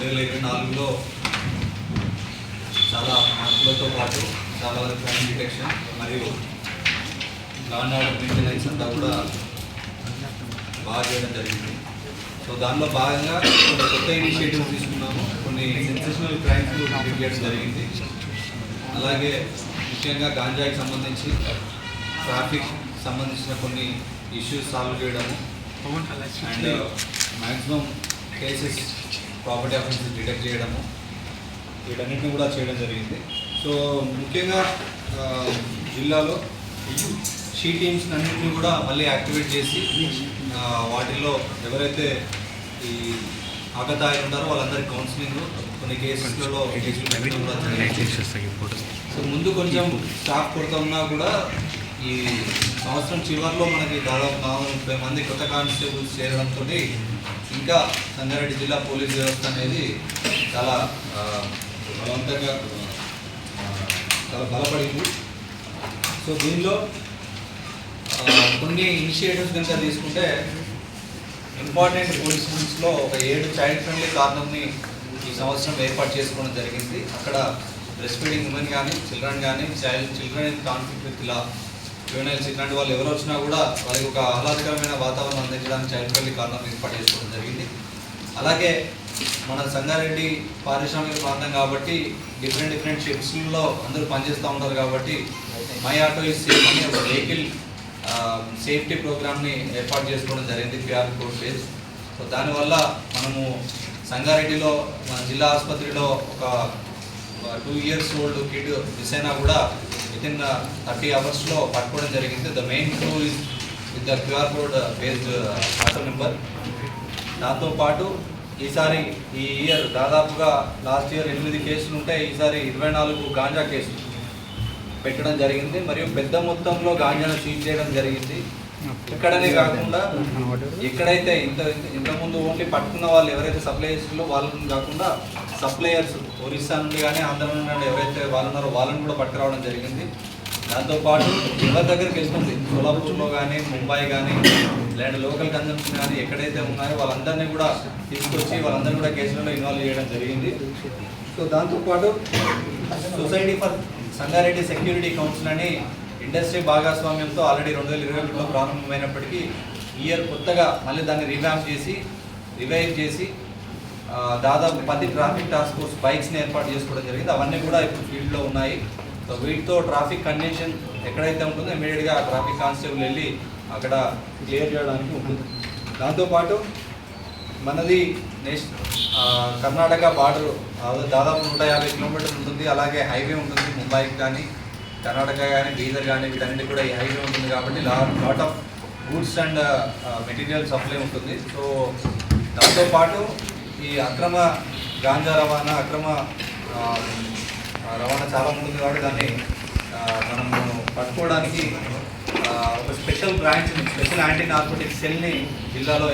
రెండు వేల ఇరవై నాలుగులో చాలా మార్పులతో పాటు చాలా వరకు క్రైమ్ డిటెక్షన్ మరియు లాండ్ ఆర్డర్ మెయింటెనెన్స్ అంతా కూడా బాగా చేయడం జరిగింది. సో దానిలో భాగంగా కొన్ని కొత్త ఇనిషియేటివ్స్ తీసుకున్నాము. కొన్ని సెన్సేషనల్ క్రైమ్స్ రిపీట్ చేయడం జరిగింది. అలాగే ముఖ్యంగా గాంజాకి సంబంధించి ట్రాఫిక్ సంబంధించిన కొన్ని ఇష్యూస్ సాల్వ్ చేయడము. And maximum cases property offences detect చేయడము వీటన్నిటిని కూడా చేయడం జరిగింది. సో ముఖ్యంగా జిల్లాలో షీ టీమ్స్ అన్నింటినీ కూడా మళ్ళీ యాక్టివేట్ చేసి వాటిల్లో ఎవరైతే ఈ ఆకతాయిలు ఉన్నారో వాళ్ళందరి కౌన్సిలింగ్ కొన్ని కేసులలో కూడా సో ముందు కొంచెం స్టాఫ్ కొరత ఉన్నా కూడా ఈ సంవత్సరం చివరిలో మనకి దాదాపు నాలుగు ముప్పై మంది కొత్త కానిస్టేబుల్స్ చేరడంతో ఇంకా సంగారెడ్డి జిల్లా పోలీస్ వ్యవస్థ అనేది చాలా బలవంతంగా చాలా బలపడింది. సో దీనిలో కొన్ని ఇనిషియేటివ్స్ కనుక తీసుకుంటే ఇంపార్టెంట్ పొజిషన్స్లో ఒక ఏడు చైల్డ్ ఫ్రెండ్లీ కార్నర్ని ఈ సంవత్సరం ఏర్పాటు చేసుకోవడం జరిగింది. అక్కడ బ్రెస్ట్ ఫీడింగ్ ఉమెన్ కానీ చిల్డ్రన్ కానీ child children in conflict with ఇలా యువనైల్స్ ఇట్లాంటి వాళ్ళు ఎవరు వచ్చినా కూడా వాళ్ళకి ఒక ఆహ్లాదకరమైన వాతావరణం అందించడానికి చైల్డ్ ఫ్రెండ్లీ ఏర్పాటు చేసుకోవడం జరిగింది. అలాగే మన సంగారెడ్డి పారిశ్రామిక ప్రాంతం కాబట్టి డిఫరెంట్ డిఫరెంట్ షిప్స్లో అందరూ పనిచేస్తూ ఉంటారు కాబట్టి మై ఆటో ఈ సేఫ్ అనే ఒక వెహికల్ సేఫ్టీ ప్రోగ్రామ్ని ఏర్పాటు చేసుకోవడం జరిగింది క్యూఆర్ కోడ్ బేస్. సో దానివల్ల మనము సంగారెడ్డిలో మన జిల్లా ఆసుపత్రిలో ఒక two years old kid miss అయినా కూడా విత్ ఇన్ థర్టీ అవర్స్లో పట్టుకోవడం జరిగింది. The main clue is with the QR code based auto number దాంతోపాటు ఈసారి ఈ ఇయర్ దాదాపుగా లాస్ట్ ఇయర్ ఎనిమిది కేసులు ఉంటే ఈసారి ఇరవై నాలుగు గాంజా కేసులు పెట్టడం జరిగింది. మరియు పెద్ద మొత్తంలో గాంజాను సీజ్ చేయడం జరిగింది. ఇక్కడనే కాకుండా ఎక్కడైతే ఇంత ఇంతకుముందు ఓన్లీ పట్టుకున్న వాళ్ళు ఎవరైతే సప్లయర్స్లో వాళ్ళని కాకుండా సప్లయర్స్ ఒరిస్సా నుండి కానీ ఆంధ్ర నుండి ఎవరైతే వాళ్ళు ఉన్నారో వాళ్ళని కూడా పట్టుకురావడం జరిగింది. దాంతోపాటు ఎవరి దగ్గరికి వెళ్తుంది? సోలాపూర్లో కానీ ముంబై కానీ లేదంటే లోకల్ కన్జంప్షన్ కానీ ఎక్కడైతే ఉన్నాయో వాళ్ళందరినీ కూడా తీసుకొచ్చి వాళ్ళందరినీ కూడా కేసులలో ఇన్వాల్వ్ చేయడం జరిగింది. సో దాంతోపాటు society for Sangareddy security council అని ఇండస్ట్రీ భాగస్వామ్యంతో ఆల్రెడీ రెండు వేల ఇరవై ఒకటిలో ప్రారంభమైనప్పటికీ ఇయర్ కొత్తగా మళ్ళీ దాన్ని రివ్యాంప్ చేసి రివైవ్ చేసి దాదాపు పది ట్రాఫిక్ టాస్క్ ఫోర్స్ బైక్స్ని ఏర్పాటు చేసుకోవడం జరిగింది. అవన్నీ కూడా ఇప్పుడు ఫీల్డ్లో ఉన్నాయి. సో వీటితో ట్రాఫిక్ కండిషన్ ఎక్కడైతే ఉంటుందో ఇమీడియట్గా ఆ ట్రాఫిక్ కానిస్టేబుల్ వెళ్ళి అక్కడ క్లియర్ చేయడానికి ఉంటుంది. దాంతోపాటు మనది నెక్స్ట్ కర్ణాటక బార్డర్ దాదాపు నూట యాభై కిలోమీటర్లు ఉంటుంది. అలాగే హైవే ఉంటుంది ముంబైకి కానీ కర్ణాటక కానీ బీదర్ కానీ వీటన్నిటి కూడా ఈ హైవే ఉంటుంది కాబట్టి lot of goods and material supply ఉంటుంది. సో దాంతోపాటు ఈ అక్రమ గాంజా రవాణా అక్రమ రవాణా చాలా ఉంటుంది కాబట్టి దాన్ని మనం పట్టుకోవడానికి ఒక special branch special anti narcotic సెల్ని జిల్లాలో